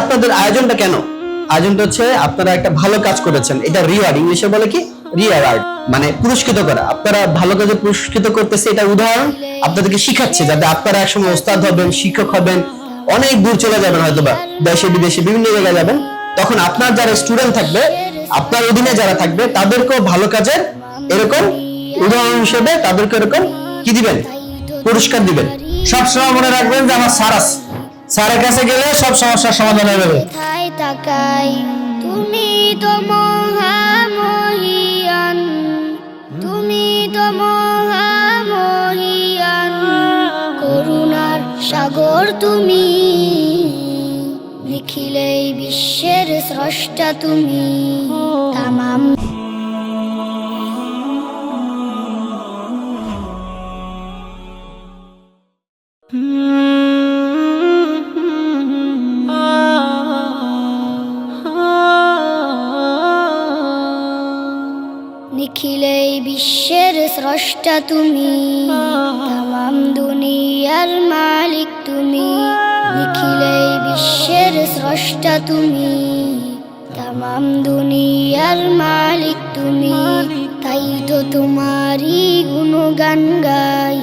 আপনাদের আয়োজনটা কেন? আয়োজনটা হচ্ছে আপনারা একটা ভালো কাজ করেছেন। এটা রিওয়ার্ড ইংলিশে বলে কি? রিওয়ার্ড মানে পুরস্কৃত করা। আপনারা ভালো কাজে পুরস্কৃত করতেছে এটা উদাহরণ। আপনাদেরকে শিখাচ্ছে যাতে আপনারা একসময় ওস্তাদ হবেন, শিক্ষক হবেন, অনেক দূর চলে যাবেন হয়তো বা দেশে, বিদেশে বিভিন্ন জায়গায় যাবেন। তখন আপনার যারা স্টুডেন্ট থাকবে, আপনার অধীনে যারা থাকবে, তাদেরকেও ভালো কাজের এরকম উদাহরণ হিসেবে তাদেরকে এরকম কি দিবেন? পুরস্কার দিবেন। সবসময় মনে রাখবেন যে আমার আছে। স্যারের কাছে গেলে সব সমস্যার সমাধান হয়ে যাবে। তাকাই? তুমি তো মহামহিয়ান। তুমি তো মহামহিয়ান। করুণার সাগর তুমি। লিখিলে এই বিশ্বের স্রষ্টা তুমি। তামাম তুমি, তামাম দুনিয়ার মালিক তুমি, নিখিলে বিশ্বের স্রষ্টা তুমি, তামাম দুনিয়ার মালিক তুমি, তাই তো তোমারই গুণগান গাই,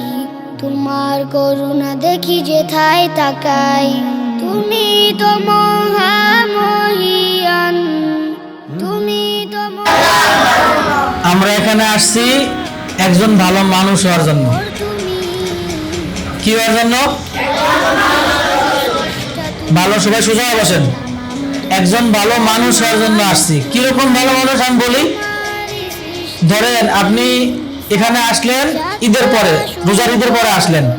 তোমার করুণা দেখি যেথায় তাকাই, তুমি তো মহামহিয়ান, তুমি তো আমরা এখানে আসছি একজন ভালো মানুষ হওয়ার জন্য। কি হওয়ার জন্য? ভালো, সবাই সোজা বসেন। একজন ভালো মানুষ হওয়ার জন্য আসছি। কীরকম ভালো মানুষ আমি বলি? ধরেন আপনি এখানে আসলেন, ঈদের পরে, রোজার ঈদের পরে আসলেন।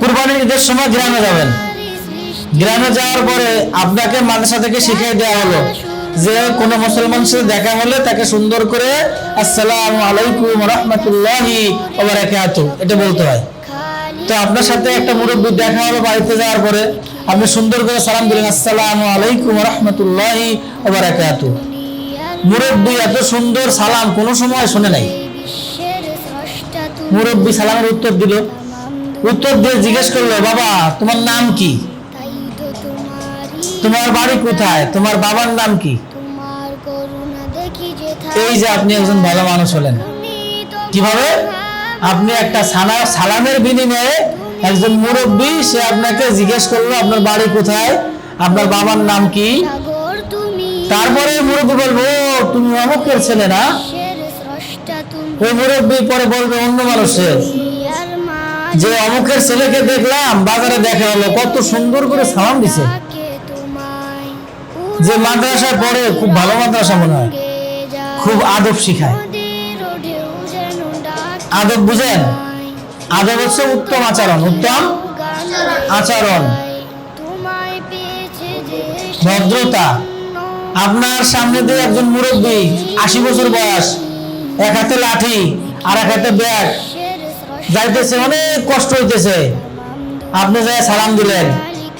কুরবানির ঈদের সময় গ্রামে যাবেন। গ্রামে যাওয়ার পরে আপনাকে মাদ্রাসা থেকে শিখিয়ে দেওয়া হলো যে কোনো মুসলমান সাথে দেখা হলে তাকে সুন্দর করে আসসালামু আলাইকুম রহমতুল্লাহি এটা বলতে হয়। তো আপনার সাথে একটা মুরব্বী দেখা হলো বাড়িতে যাওয়ার পরে, আপনি সুন্দর করে সালাম দিলেন, আসসালামু আলাইকুম রহমতুল্লাহি ওবারাকাতু মুরব্বী এত সুন্দর সালাম কোনো সময় শুনে নাই। মুরব্বী সালামের উত্তর দিল। উত্তর দিয়ে জিজ্ঞেস করল, বাবা, তোমার নাম কি? তোমার বাড়ি কোথায়? তোমার বাবার নাম কি? এই যে আপনি একজন ভালো মানুষ হলেন। কীভাবে? আপনি একটা সানা সালামের বিনিময়ে একজন মুরব্বী সে আপনাকে জিজ্ঞেস করল আপনার বাড়ি কোথায়? আপনার বাবার নাম কি? তারপরে মুরব্বী বলব "ও, তুমি অমুকের ছেলে না? ওই মুরব্বী পরে বলবে অন্য মানুষের। যে অমুকের ছেলেকে দেখলাম বাজারে দেখা হলো কত সুন্দর করে সালাম দিছে। যে মাদ্রাসায় পড়ে খুব ভালো মাদ্রাসা মনে হয়। খুব আদব শিখায়। আদব বুঝেন? আদব হচ্ছে উত্তম আচরণ। উত্তম আচরণ। ভদ্রতা। আপনার সামনে দিয়ে একজন মুরব্বী, আশি বছর বয়স, এক হাতে লাঠি আর এক হাতে ব্যাগ। যাইতেছে, অনেক কষ্ট হইতেছে। আপনি যাই সালাম দিলেন,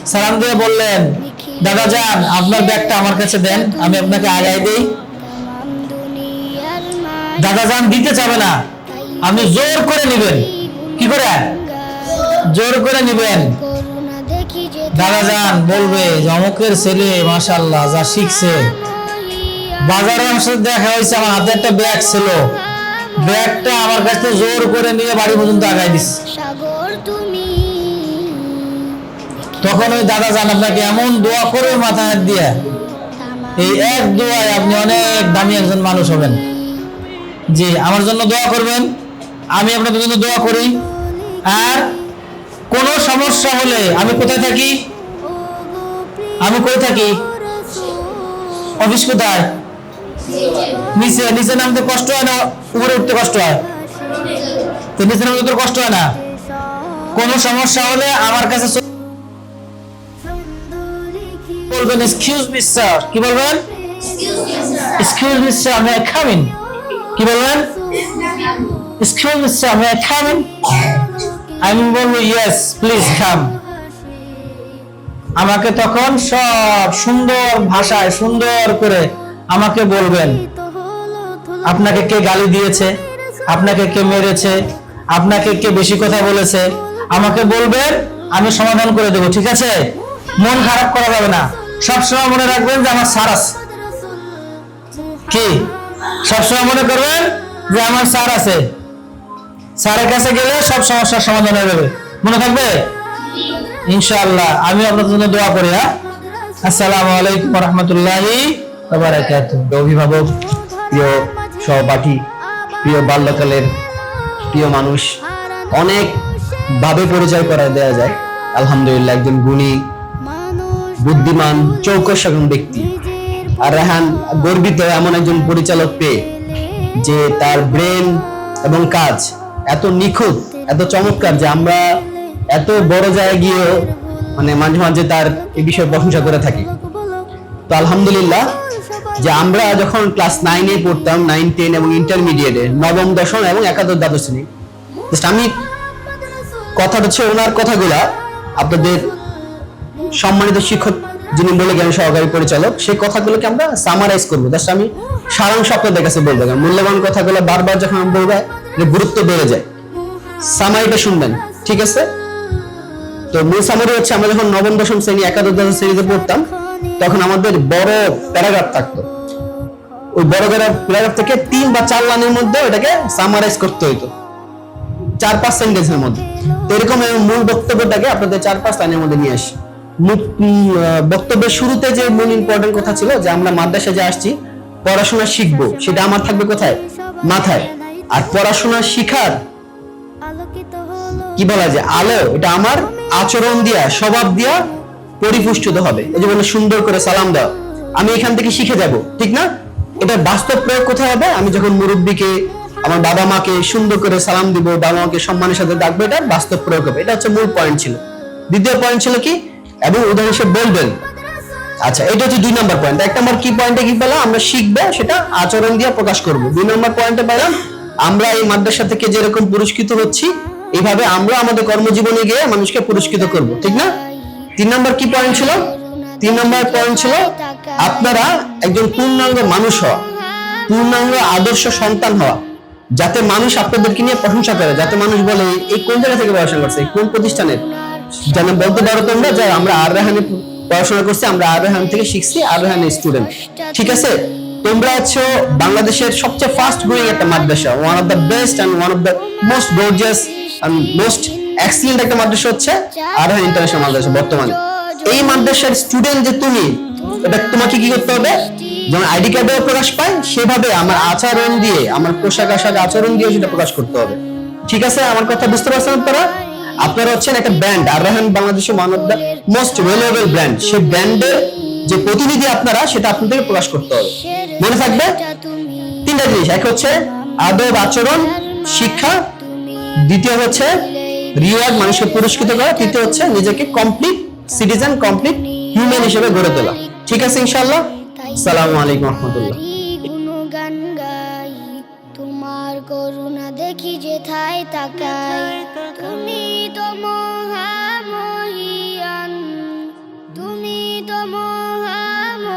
সালাম দিয়ে বললেন দাদা যান, আপনার ব্যাগটা আমার কাছে দেন, আমি আপনাকে আগাই দিই। দাদা যান, দিতে চাবে না। আপনি জোর করে নেবেন। কি করে? জোর করে নেবেন। দাদা যান, বলবে যে অমুকের ছেলে মাশাল্লাহ যা শিখছে। বাজারে আমার সাথে দেখা হয়েছে, আমার হাতে একটা ব্যাগ ছিল। ব্যাগটা আমার কাছে জোর করে নিয়ে বাড়ি পর্যন্ত সাগর তুমি তখন ওই দাদা যান আপনাকে এমন দোয়া করে মাথা হাত দিয়ে, এই এক দোয়ায় আপনি অনেক দামি একজন মানুষ হবেন। জি, আমার জন্য দোয়া করবেন, আমি আপনাদের জন্য দোয়া করি। আর কোনো সমস্যা হলে আমি কোথায় থাকি? আমি কই থাকি? অফিস কোথায়? নিচে নিচে নামতে কষ্ট হয় না উপরে উঠতে কষ্ট হয়? তো নিচে নামতে তোর কষ্ট হয় না। কোনো সমস্যা হলে আমার কাছে বলবেন এক্সকিউজ মি স্যার কি বলবেন? এক্সকিউজ মি স্যার আমি কামিং কি বলবেন? এক্সকিউজ মি স্যার আমি কামিং আমি বলব ইয়েস প্লিজ কাম আমাকে তখন সব সুন্দর ভাষায়, সুন্দর করে আমাকে বলবেন, আপনাকে কে গালি দিয়েছে? আপনাকে কে মেরেছে? আপনাকে কে বেশি কথা বলেছে? আমাকে বলবেন, আমি সমাধান করে দেবো, ঠিক আছে? মন খারাপ করা যাবে না। সবসময় মনে রাখবেন যে আমার স্যার আছে। কি? সবসময় মনে করবেন যে আমার স্যার আছে। স্যারের কাছে গেলে সব সমস্যার সমাধান হয়ে যাবে। মনে থাকবে? ইনশাআল্লাহ। আমি আপনাদের জন্য দোয়া করি হ্যাঁ? আসসালামু আলাইকুম রহমতুল্লাহি অভিভাবক, প্রিয় সহপাঠী, প্রিয় বাল্যকালের প্রিয় মানুষ অনেক ভাবে পরিচয় করা দেওয়া যায়। আলহামদুলিল্লাহ, একজন গুণী বুদ্ধিমান চৌকস একজন ব্যক্তি। আর রেহান গর্বিত এমন একজন পরিচালক পেয়ে যে তার ব্রেন এবং কাজ এত নিখুঁত, এত চমৎকার যে আমরা এত বড় জায়গায় গিয়েও মানে মাঝে মাঝে তার এই বিষয়ে প্রশংসা করে থাকি। তো আলহামদুলিল্লাহ যে আমরা যখন ক্লাস নাইনে পড়তাম, নাইন, টেন এবং ইন্টারমিডিয়েটে, নবম, দশম এবং একাদশ দ্বাদশ শ্রেণি আমি কথাটা হচ্ছে ওনার কথাগুলা আপনাদের সম্মানিত শিক্ষক যিনি বলে জ্ঞান সহকারী পরিচালক, সেই কথাগুলোকে আমরা সামারাইজ করব। জাস্ট আমি সারাংশ আপনাদের কাছে বলব। কারণ মূল্যবান কথাগুলো বারবার যখন আমি বলব গুরুত্ব বেড়ে যায়। সামারিটা শুনবেন, ঠিক আছে? তো মূল সামারি হচ্ছে, আমরা যখন নবম, দশম শ্রেণি, একাদশ, দ্বাদশ শ্রেণীতে পড়তাম, তখন আমাদের বড় প্যারাগ্রাফ থাকতো। ওই বড় প্যারাগ্রাফ থেকে তিন বা চার লাইনের মধ্যে ওটাকে সামারাইজ করতে হইতো। চার পাঁচ সেন্টেন্সের মধ্যে। তো এরকম মূল বক্তব্যটাকে আপনাদের চার পাঁচ লাইনের মধ্যে নিয়ে আসি। বক্তব্যের শুরুতে যে মূল ইম্পর্টেন্ট কথা ছিল যে আমরা মাদ্রাসায় যে আসছি, পড়াশোনা শিখব, সেটা আমার থাকবে কোথায়? মাথায়। আর পড়াশোনা শিখার কি বলা যায়? আলো, এটা আমার আচরণ দিয়া, স্বভাব দিয়া পরিপুষ্টিত হবে। এই যে বলে সুন্দর করে সালাম দাও। আমি এখান থেকে শিখে যাব, ঠিক না? এটা বাস্তব প্রয়োগ কোথায় হবে? আমি যখন মুরব্বীকে, আমার বাবা মাকে সুন্দর করে সালাম দিব, বাবা মাকে সম্মানের সাথে ডাকবো এটা বাস্তব প্রয়োগ হবে। এটা হচ্ছে মূল পয়েন্ট ছিল। দ্বিতীয় পয়েন্ট ছিল কি? এবং উদাহরণ হিসেবে বলবেন। আচ্ছা এটা হচ্ছে দুই নম্বর পয়েন্ট এক নম্বর কি পয়েন্টে কি পেলাম? আমরা শিখব, সেটা আচরণ দিয়ে প্রকাশ করব। দুই নম্বর পয়েন্টে পেলাম, আমরা এই মাদ্রাসা থেকে যেরকম পুরস্কৃত হচ্ছি, এইভাবে আমরা আমাদের কর্মজীবনে গিয়ে মানুষকে পুরস্কৃত করব, ঠিক না? তিন নম্বর কি পয়েন্ট ছিল? তিন নম্বর পয়েন্ট ছিল, আপনারা একজন পূর্ণাঙ্গ মানুষ হওয়া, পূর্ণাঙ্গ আদর্শ সন্তান হওয়া, যাতে মানুষ আপনাদেরকে নিয়ে প্রশংসা করে, যাতে মানুষ বলে, এই কোন জায়গা থেকে পড়াশোনা করছে? কোন প্রতিষ্ঠানের? যেন বলতে পারো তোমরা যে আমরা আর রেহানে পড়াশোনা করছি, আমরা আর রেহান থেকে শিখছি, আর রেহানের স্টুডেন্ট ঠিক আছে? তোমরা হচ্ছে বাংলাদেশের সবচেয়ে ফাস্ট গ্রোয়িং একটা মাদ্রাসা one of the best and one of the most gorgeous and most excellent একটা মাদ্রাসা হচ্ছে আর রেহান ইন্টারন্যাশনাল মাদ্রাসা বর্তমানে। এই মাদ্রাসার স্টুডেন্ট যে তুমি, এটা তোমাকে কি করতে হবে? যেমন আইডি কার্ডে প্রকাশ পায়, সেভাবে আমার আচরণ দিয়ে, আমার পোশাক আশাক আচরণ দিয়ে সেটা প্রকাশ করতে হবে। ঠিক আছে? আমার কথা বুঝতে পারছেন আপনারা? আপনারা হচ্ছেন একটা ব্র্যান্ড, আর রেহান বাংলাদেশের ওয়ান মোস্ট ভ্যালুয়েবল ব্র্যান্ড সেই ব্র্যান্ডের যে প্রতিনিধি আপনারা, সেটা আপনাদেরকে প্রকাশ করতে হবে। মনে থাকবে তিনটা জিনিস। এক হচ্ছে আদব আচরণ, শিক্ষা। দ্বিতীয় হচ্ছে রিওয়ার্ড মানুষকে পুরস্কৃত করা। তৃতীয় হচ্ছে নিজেকে কমপ্লিট সিটিজেন কমপ্লিট হিউম্যান হিসেবে গড়ে তোলা। ঠিক আছে, ইনশাআল্লাহ? সালামু আলাইকুম রহমতুল্লাহ। করুণা দেখি যে থাই তাকাই। তুমি তো মহামহিয়ান, তুমি তো মহামহিয়ান।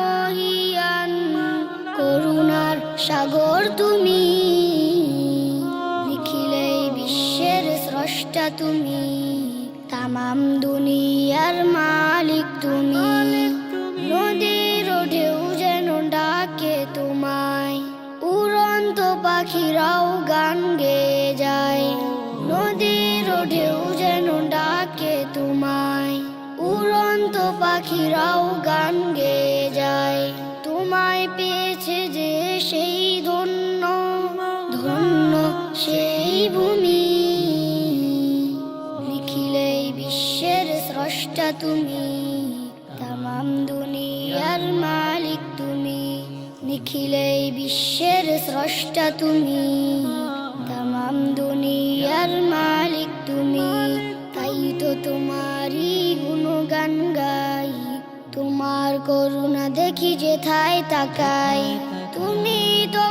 করুণার সাগর তুমি, নিখিলে বিশ্বের স্রষ্টা তুমি, তামাম দুনিয়ার মালিক তুমি। পাখিরাও গান গেয়ে যায়। তোমায় পেয়েছে যে সেই ধন্য ধন্য সেই ভূমি। নিখিলে বিশ্বের স্রষ্টা তুমি, তামাম দুনিয়ার মালিক তুমি। নিখিলে বিশ্বের স্রষ্টা তুমি, তামাম দুনিয়ার মালিক তুমি। তাই তো তোমারই তোমার করুণা দেখি যে থাই তাকাই। তুমি তো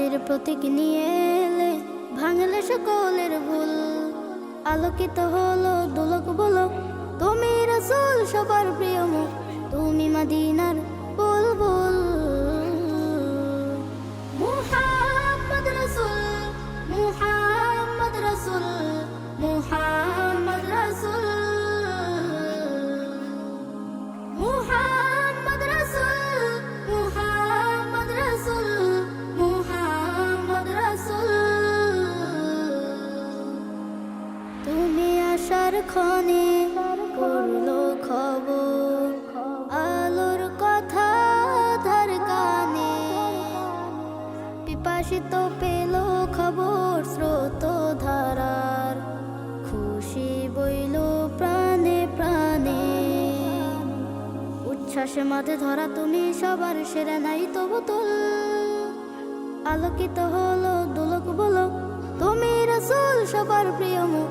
সত্যের প্রতীক নিয়ে এলে ভাঙলে সকলের ভুল। আলোকিত হলো দোলক বলো, তুমি রসুল, সবার প্রিয় মুখ। তুমি মদিনার বুলবুল। ক্ষণে পড়ল খবর, আলোর কথা ধার কানে। পিপাসিত পেল খবর স্রোত ধারার, খুশি বইল প্রাণে প্রাণে। উচ্ছ্বাসে মাঝে ধরা তুমি সবার সেরা নাই তো বোতল আলোকিত হলো দুলক বলক তুমি রসুল সবার প্রিয় মুখ।